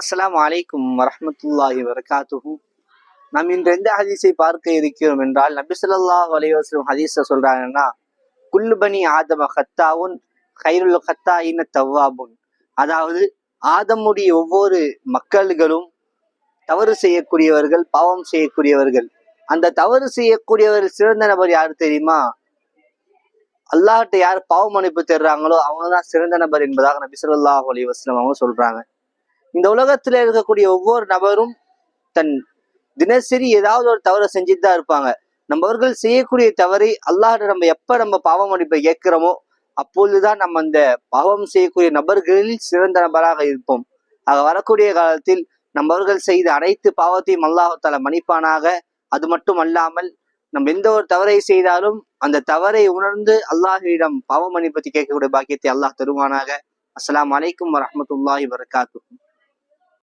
அஸ்லாம் அலைக்கும் வரமத்துல்லாஹி வரகாத்துஹு நாம் இன்று எந்த ஹதீஸை பார்க்க இருக்கிறோம் என்றால் நபி சொல்லாஹ் அலைவாஸ்லம் ஹதீஸ சொல்றாங்கன்னா குல்லுபனி ஆதம ஹத்தாவுன் ஹைருல் இன தவ்வாபுன். அதாவது ஆதமுடைய ஒவ்வொரு மக்கள்களும் தவறு செய்யக்கூடியவர்கள் பாவம் செய்யக்கூடியவர்கள். அந்த தவறு செய்யக்கூடியவர் சிறந்த நபர் யார் தெரியுமா? அல்லாஹ்ட்ட யார் பாவ மன்னிப்பு தர்றாங்களோ அவங்க தான் சிறந்த நபர் என்பதாக நபி சொல்லாஹ் அலி வஸ்லம் அவங்க சொல்றாங்க. இந்த உலகத்துல இருக்கக்கூடிய ஒவ்வொரு நபரும் தன் தினசரி ஏதாவது ஒரு தவறை செஞ்சுட்டு தான் இருப்பாங்க. நம்மவர்கள் செய்யக்கூடிய தவறை அல்லாஹ் நம்ம எப்ப நம்ம பாவம் மன்னிப்பை கேட்கிறோமோ அப்பொழுதுதான் நம்ம அந்த பாவம் செய்யக்கூடிய நபர்களில் சிறந்த நபராக இருப்போம். ஆக வரக்கூடிய காலத்தில் நம்மவர்கள் செய்த அனைத்து பாவத்தையும் அல்லாஹால மன்னிப்பானாக. அது மட்டும் அல்லாமல் நம்ம எந்த ஒரு தவறை செய்தாலும் அந்த தவறை உணர்ந்து அல்லாஹிடம் பாவ மன்னிப்பத்தை கேட்கக்கூடிய பாக்கியத்தை அல்லாஹ் தருவானாக. அஸ்லாம் வலைக்கம் வரமத்துல்லாஹி வரகாத்து